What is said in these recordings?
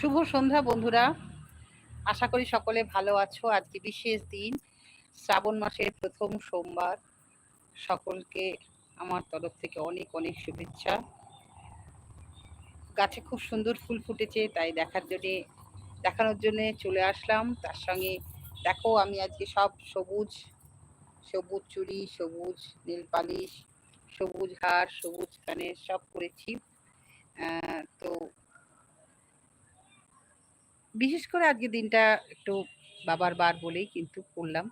শুভ সন্ধ্যা, বন্ধুরা। আশা করি সকলে ভালো আছো। আজকে বিশেষ দিন, শ্রাবণ মাসের প্রথম সোমবার। সকলকে আমার তরফ থেকে অনেক অনেক শুভেচ্ছা। গাছে খুব সুন্দর ফুল ফুটেছে, তাই দেখার জন্যে, দেখানোর জন্যে চলে আসলাম। তার সঙ্গে দেখো, আমি আজকে সব সবুজ সবুজ চুড়ি, সবুজ নীল পালিশ, সবুজ হার, সবুজ কানের সব করেছি তো বিশেষ করে আজকে দিনটা একটু বাবার বার বলেই কিন্তু করলাম।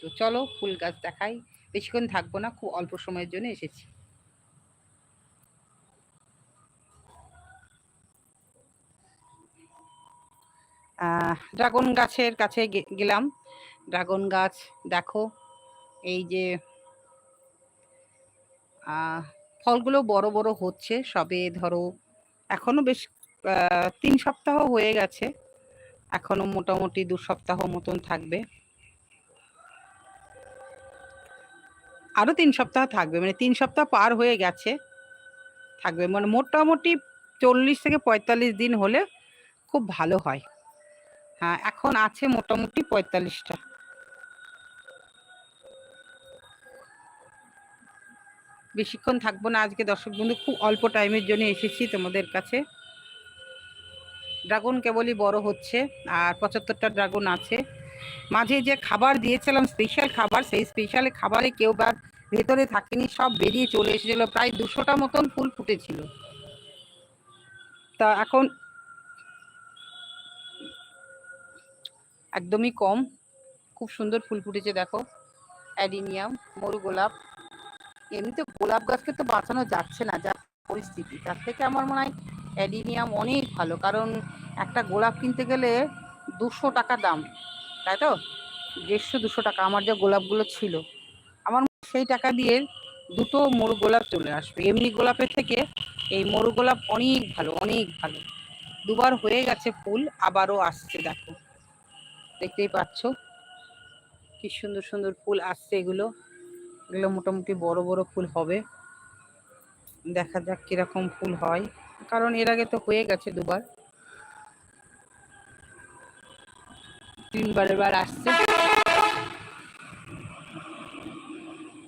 তো চলো ফুল গাছ দেখাই। বেশিক্ষণ থাকব না, খুব অল্প সময়ের জন্য এসেছি। ড্রাগন গাছের কাছে গেলাম। ড্রাগন গাছ দেখো, এই যে ফলগুলো বড় বড় হচ্ছে সবে ধরো এখনও বেশ তিন সপ্তাহ হয়ে গেছে। এখনও মোটামুটি দু সপ্তাহ মতন থাকবে। আরও তিন সপ্তাহ থাকবে মানে তিন সপ্তাহ পার হয়ে গেছে। থাকবে মানে মোটামুটি চল্লিশ থেকে পঁয়তাল্লিশ দিন হলে খুব ভালো হয়। হ্যাঁ এখন আছে মোটামুটি পঁয়তাল্লিশটা। বেশিক্ষণ থাকব না, আজকে দর্শক বন্ধু, খুব অল্প টাইমের জন্য এসেছি তোমাদের কাছে। ড্রাগন কেবলই বড় হচ্ছে, আর পঁচাত্তরটা ড্রাগন আছে। মাঝে যে খাবার দিয়েছিলাম স্পেশাল খাবার, সেই স্পেশাল খাবারে কেউ বা ভেতরে থাকেনি, সব বেরিয়ে চলে এসেছিল। প্রায় দুশোটা মতন ফুল ফুটেছিল। তা এখন একদমই কম। খুব সুন্দর ফুল ফুটেছে, দেখো। অ্যাডিনিয়াম মরু গোলাপ। এমনিতে গোলাপ গাছকে তো বাঁচানো যাচ্ছে না, যা পরিস্থিতি। তার থেকে আমার মনে হয় অ্যাডিনিয়াম অনেক ভালো, কারণ একটা গোলাপ কিনতে গেলে দুশো টাকা দাম, তাই তো? দেড়শো, দুশো টাকা, আমার যে গোলাপগুলো ছিল। আমার সেই টাকা দিয়ে দুটো মরু গোলাপ চলে আসবে। এমনি গোলাপের থেকে এই মরু গোলাপ অনেক ভালো অনেক ভালো। দুবার হয়ে গেছে ফুল, আবারও আসছে, দেখো। দেখতেই পাচ্ছ? কি সুন্দর সুন্দর ফুল আসছে এগুলো। এগুলো মোটামুটি বড় বড় ফুল হবে। দেখা যাক কীরকম ফুল হয়। কারণ এর আগে তো হয়ে গেছে দুবার। তিনবার এবার আসছে।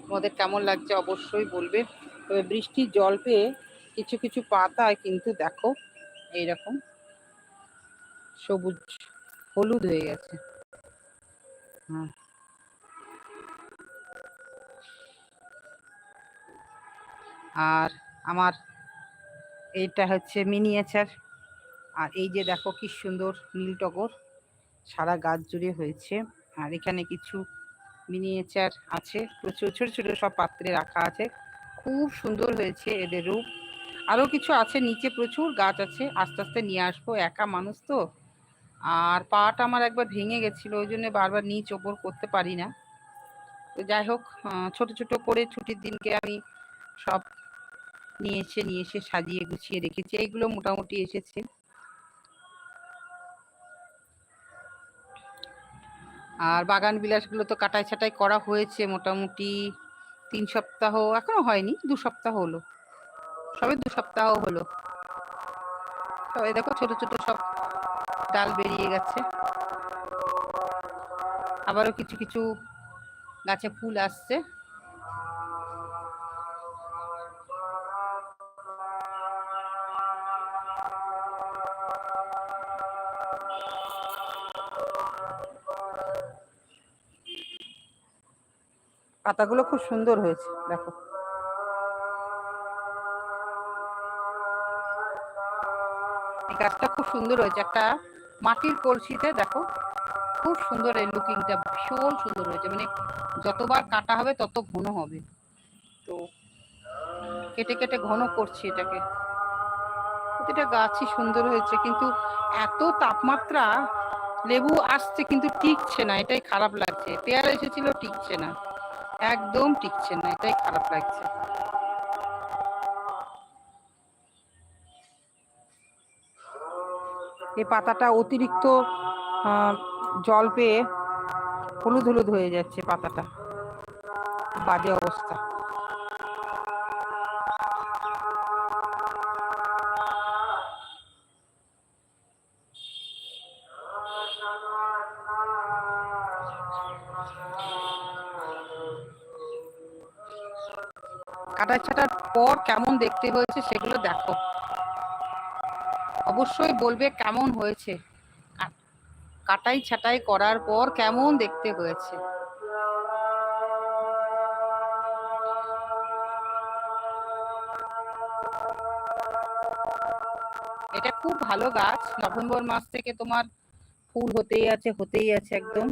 তোমাদের কেমন লাগছে অবশ্যই বলবে। তবে বৃষ্টির জল পেয়ে কিছু কিছু পাতায় কিন্তু দেখো, এইরকম সবুজ, হলুদ হয়ে গেছে। হ্যাঁ। আর আমার এইটা হচ্ছে মিনিয়েচার আর এই যে দেখো কি সুন্দর নীল টগর, সারা গাছ জুড়ে হয়েছে। আর এখানে কিছু মিনিয়েচার আছে, প্রচুর, ছোট ছোট সব পাত্রে রাখা আছে। খুব সুন্দর হয়েছে এদের রূপ। আরও কিছু আছে, নিচে প্রচুর গাছ আছে। আস্তে আস্তে নিয়ে আসব, একা মানুষ তো। আর পাটা আমার একবার ভেঙে গেছিল, ওই জন্য বারবার নিচ ওপর করতে পারি না। তো যাই হোক ছোট ছোট করে ছুটির দিনকে আমি সব নিয়ে এসে নিয়ে এসে সাজিয়ে গুছিয়ে রেখেছি। এইগুলো মোটামুটি এসেছে। আর বাগান বিলাসগুলো তো কাটাই ছাটাই করা হয়েছে মোটামুটি তিন সপ্তাহ, এখনও হয়নি, দু সপ্তাহ হলো। সবে দু সপ্তাহ হলো। সবাই দেখো ছোট ছোট সব ডাল বেরিয়ে গেছে। আবারও কিছু কিছু গাছে ফুল আসছে। পাতাগুলো খুব সুন্দর হয়েছে, দেখো। গাছটা খুব সুন্দর হয়েছে, একটা মাটির কলসিতে, দেখো, খুব সুন্দর এই লুকিংটা ভীষণ সুন্দর হয়েছে মানে যতবার কাটা হবে তত ঘন হবে। তো কেটে কেটে ঘন করছি এটাকে। প্রতিটা গাছই সুন্দর হয়েছে, কিন্তু এত তাপমাত্রা লেবু আসছে কিন্তু টিকছে না, এটাই খারাপ লাগছে। পেয়ারা এসেছিল, টিকছে না। একদম টিকছে না, এটাই খারাপ লাগছে। এই পাতাটা অতিরিক্ত জল পেয়ে হলুদ হলুদ হয়ে যাচ্ছে পাতাটা। বাজে অবস্থা। কাটাই ছাটার পর কেমন দেখতে হয়েছে সেগুলো দেখো। অবশ্যই বলবে কেমন হয়েছে। কাটাই ছাটাই করার পর কেমন দেখতে হয়েছে। এটা খুব ভালো গাছ। নভেম্বর মাস থেকে তোমার ফুল হতেই আছে হতেই আছে একদম।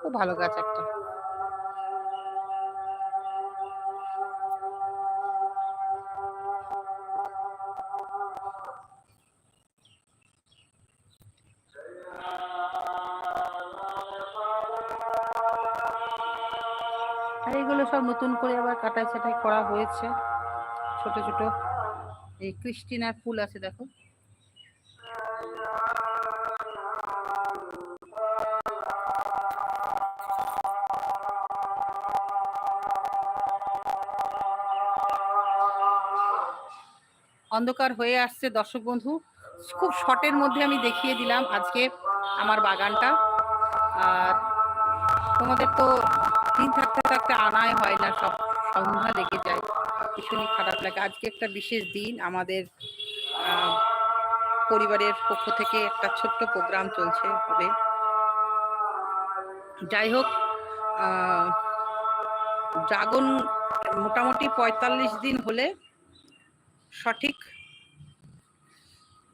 খুব ভালো গাছ একটা। নতুন করে আবার কাটাই ছাটাই করা হয়েছে। ছোট ছোট। এই ক্রিস্টিনার ফুল আছে, দেখো। অন্ধকার হয়ে আসছে, দর্শক বন্ধু। খুব শর্টের মধ্যে আমি দেখিয়ে দিলাম আজকে আমার বাগানটা। আর তোমাদের তো দিন থাকতে থাকতে আনাই হয় না, সব সন্ধ্যা লেগে যায়। ভীষণই খারাপ লাগে। আজকে একটা বিশেষ দিন আমাদের পরিবারের পক্ষ থেকে একটা ছোট্ট প্রোগ্রাম চলছে হবে। যাই হোক ড্রাগন মোটামুটি পঁয়তাল্লিশ দিন হলে সঠিক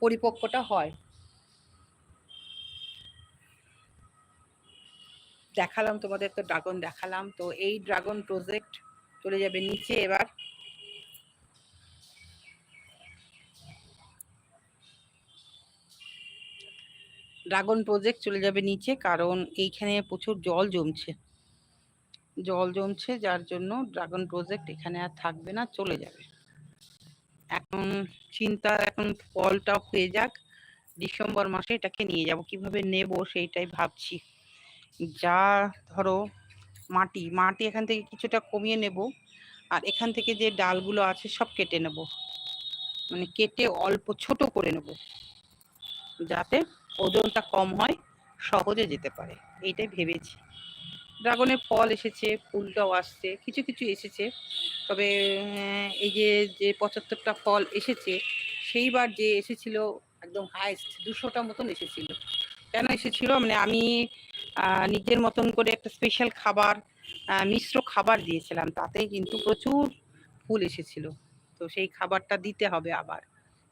পরিপক্কটা হয়। দেখালাম, তোমাদের তো ড্রাগন দেখালাম। তো এই ড্রাগন প্রজেক্ট চলে যাবে নিচে এবার। ড্রাগন প্রজেক্ট চলে যাবে নিচে, কারণ এইখানে প্রচুর জল জমছে। জল জমছে, যার জন্য ড্রাগন প্রজেক্ট এখানে আর থাকবে না, চলে যাবে। এখন চিন্তা, এখন ফলটা হয়ে যাক। ডিসেম্বর মাসে এটাকে নিয়ে যাব। কীভাবে নেব, সেইটাই ভাবছি। যা ধরো মাটি মাটি এখান থেকে কিছুটা কমিয়ে নেব আর এখান থেকে যে ডালগুলো আছে সব কেটে নেব। মানে কেটে অল্প ছোট করে নেব যাতে ওজনটা কম হয়, সহজে যেতে পারে। এইটাই ভেবেছি। ড্রাগনের ফল এসেছে, ফুলটাও আসছে, কিছু কিছু এসেছে। তবে এই যে যে পঁচাত্তরটা ফল এসেছে, সেইবার যে এসেছিল একদম হাইস্ট দুশোটা মতন এসেছিল। কেন এসেছিল? মানে আমি নিজের মতন করে একটা স্পেশাল খাবার মিশ্র খাবার দিয়েছিলাম। তাতেই কিন্তু প্রচুর ফুল এসেছিল। তো সেই খাবারটা দিতে হবে আবার।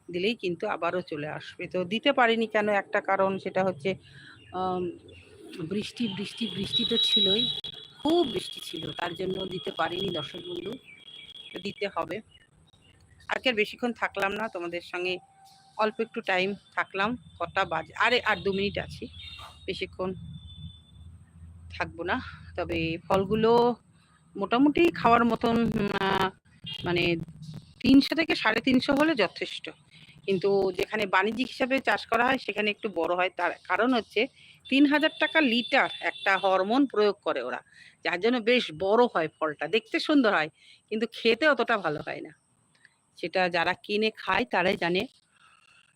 দিলেই কিন্তু আবারও চলে আসবে। তো দিতে পারিনি কেন? একটা কারণ সেটা হচ্ছে বৃষ্টি বৃষ্টি বৃষ্টি তো ছিলই। খুব বৃষ্টি ছিল। তার জন্য দিতে পারিনি দর্শক বন্ধু। দিতে হবে। আজকে বেশিক্ষণ থাকলাম না। তোমাদের সঙ্গে অল্প একটু টাইম থাকলাম। কটা বাজে আরে, আর দু মিনিট আছি। বেশিক্ষণ থাকব না। তবে ফলগুলো মোটামুটি খাওয়ার মতন মানে তিনশো থেকে সাড়ে তিনশো হলে যথেষ্ট। কিন্তু যেখানে বাণিজ্যিক হিসাবে চাষ করা হয়, সেখানে একটু বড় হয়। তার কারণ হচ্ছে তিন হাজার টাকা লিটার একটা হরমোন প্রয়োগ করে ওরা। যার জন্য বেশ বড় হয় ফলটা। দেখতে সুন্দর হয়, কিন্তু খেতে অতটা ভালো হয় না। সেটা যারা কিনে খায়, তারাই জানে।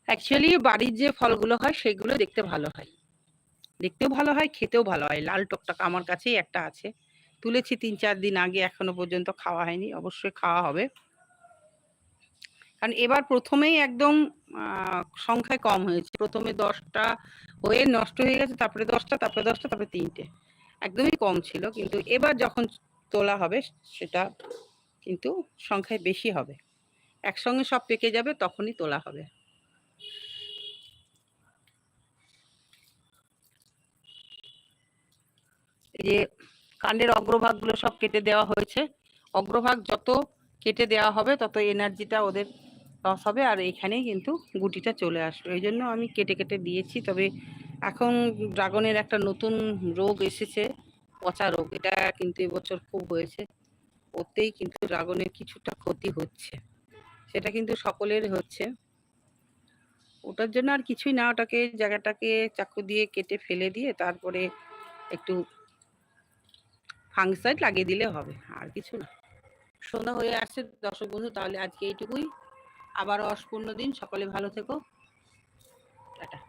অ্যাকচুয়ালি বাড়ির যে ফলগুলো হয়, সেগুলো দেখতে ভালো হয়। দেখতেও ভালো হয়, খেতেও ভালো হয়। লাল টকটক আমার কাছেই একটা আছে। তুলেছি তিন চার দিন আগে, এখনও পর্যন্ত খাওয়া হয়নি, অবশ্যই খাওয়া হবে। কারণ এবার প্রথমেই একদম সংখ্যায় কম হয়েছে। প্রথমে দশটা হয়ে নষ্ট হয়ে গেছে, তারপরে দশটা তারপরে দশটা, তারপরে তিনটে। একদমই কম ছিল, কিন্তু এবার যখন তোলা হবে, সেটা কিন্তু সংখ্যায় বেশি হবে। একসঙ্গে সব পেকে যাবে, তখনই তোলা হবে। যে কাণ্ডের অগ্রভাগগুলো সব কেটে দেওয়া হয়েছে। অগ্রভাগ যত কেটে দেওয়া হবে, তত এনার্জিটা ওদের লস হবে, আর এখানেই কিন্তু গুটিটা চলে আসবে। এই জন্য আমি কেটে কেটে দিয়েছি, তবে এখন ড্রাগনের একটা নতুন রোগ এসেছে, পচা রোগ। এটা কিন্তু এবছর খুব হয়েছে, ওতেই কিন্তু ড্রাগনের কিছুটা ক্ষতি হচ্ছে। সেটা কিন্তু সকলের হচ্ছে। ওটার জন্য আর কিছুই না, ওটাকে জায়গাটাকে চাকু দিয়ে কেটে ফেলে দিয়ে তারপরে একটু ফাঙ্গিসাইড লাগিয়ে দিলে হবে, আর কিছু না। সন্ধ্যা হয়ে আসছে দর্শক বন্ধু, তাহলে আজকে এইটুকুই। আবার অস্পূর্ণ দিন, সকলে ভালো থেকো। টাটা।